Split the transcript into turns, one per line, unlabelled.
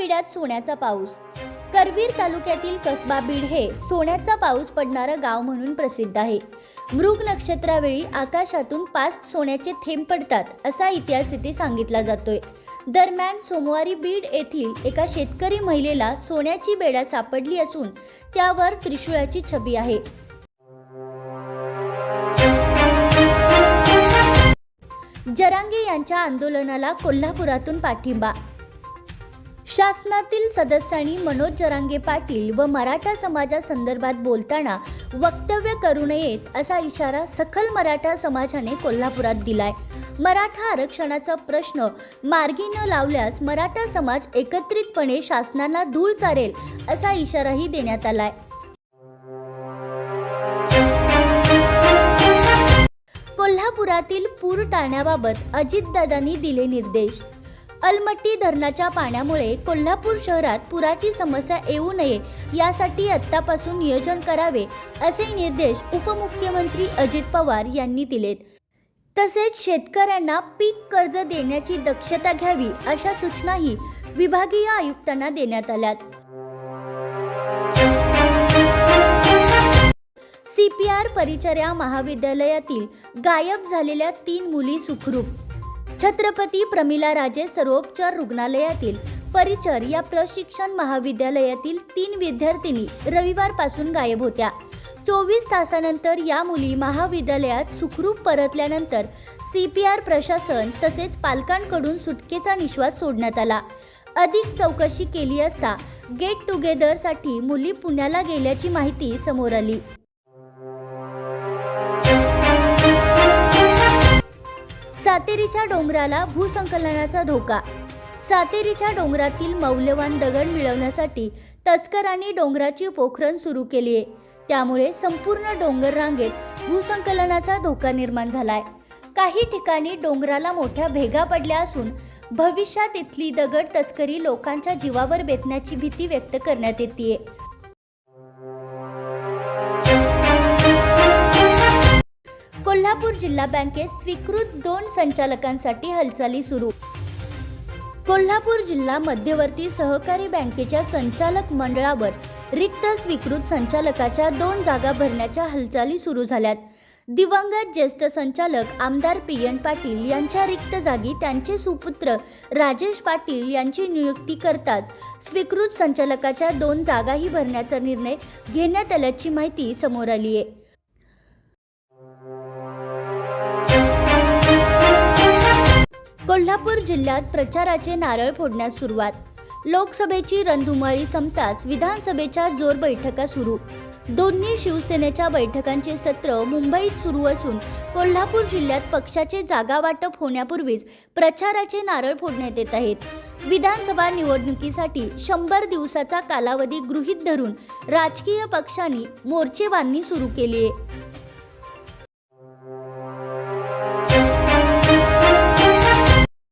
बिड्यात सोन्याचा पाऊस. करवीर तालुक्यातील कसबा बीड हे सोन्याचा पाऊस पडणारं गाव म्हणून प्रसिद्ध आहे. मृग नक्षत्रावेळी आकाशातून पाच सोन्याचे थेंब पडतात असा इतिहास इथे सांगितला जातोय. दरम्यान सोमवारी बीड येथील एका शेतकरी महिलेला सोन्याची बेडा सापडली असून त्यावर त्रिशूळाची छबी आहे. जरांगे यांच्या आंदोलनाला कोल्हापुरातून पाठिंबा शासनातील सदस्यांनी मनोज जरांगे पाटील व मराठा समाजासंदर्भात बोलताना वक्तव्य करू नयेत असा इशारा सखल मराठा समाजाने कोल्हापुरात दिलाय. मराठा आरक्षणाचा प्रश्न मार्गी न लावल्यास मराठा समाज एकत्रितपणे शासनाला धूळ चारेल असा इशाराही देण्यात आलाय. कोल्हापुरातील पूर टाळण्याबाबत अजितदादांनी दिले निर्देश. अलमट्टी धरणाच्या पाण्यामुळे कोल्हापूर शहरात पुराची समस्या येऊ नये यासाठी आत्तापासून नियोजन करावे असे निर्देश उपमुख्यमंत्री अजित पवार यांनी दिलेत. तसेच शेतकऱ्यांना पीक कर्ज देण्याची दक्षता घ्यावी अशा सूचनाही विभागीय आयुक्तांना देण्यात आल्यात. आर परिचर्या महाविद्यालयातील गायब झालेल्या तीन मुली सुखरूप छत्रपती प्रमिला राजे सर्वोपचार रुग्णालयातील परिचर या प्रशिक्षण महाविद्यालयातील तीन विद्यार्थिनी रविवारपासून गायब होत्या. चोवीस तासानंतर या मुली महाविद्यालयात सुखरूप परतल्यानंतर सी पी आर प्रशासन तसेच पालकांकडून सुटकेचा निश्वास सोडण्यात आला. अधिक चौकशी केली असता गेट टुगेदरसाठी मुली पुण्याला गेल्याची माहिती समोर आली. सातेरीच्या डोंगराला भूसंकलनाचा धोका. सातेरीच्या डोंगरातील मौल्यवान दगड मिळवण्यासाठी तस्करांनी डोंगराची पोखरण सुरू केली आहे त्यामुळे संपूर्ण डोंगर रांगेत भूसंकलनाचा धोका निर्माण झालाय. काही ठिकाणी डोंगराला मोठ्या भेगा पडल्या असून भविष्यात इथली दगड तस्करी लोकांच्या जीवावर बेतण्याची भीती व्यक्त करण्यात येते कोल्हापूर जिल्हा बँकेत स्वीकृत दोन संचालकांसाठी हालचाली सुरू. कोल्हापूर जिल्हा मध्यवर्ती सहकारी बँकेच्या संचालक मंडळावर रिक्त स्वीकृत संचालकाच्या दोन जागा भरण्याच्या हालचाली सुरू झाल्यात. दिवंगत ज्येष्ठ संचालक आमदार पी एन पाटील यांच्या रिक्त जागी त्यांचे सुपुत्र राजेश पाटील यांची नियुक्ती करताच स्वीकृत संचालकाच्या दोन जागाही भरण्याचा निर्णय घेण्यात आल्याची माहिती समोर आली आहे कोल्हापूर जिल्ह्यात प्रचाराचे नारळ फोडण्यास सुरुवात. लोकसभेची रणधुमाळी संपताच विधानसभेच्या जोर बैठका सुरू. दोन्ही शिवसेनेच्या बैठकांचे सत्र मुंबईत सुरू असून कोल्हापूर जिल्ह्यात पक्षाचे जागा वाटप होण्यापूर्वीच प्रचाराचे नारळ फोडण्यात येत आहेत. विधानसभा निवडणुकीसाठी शंभर दिवसाचा कालावधी गृहीत धरून राजकीय पक्षांनी मोर्चेबांधणी सुरू केली आहे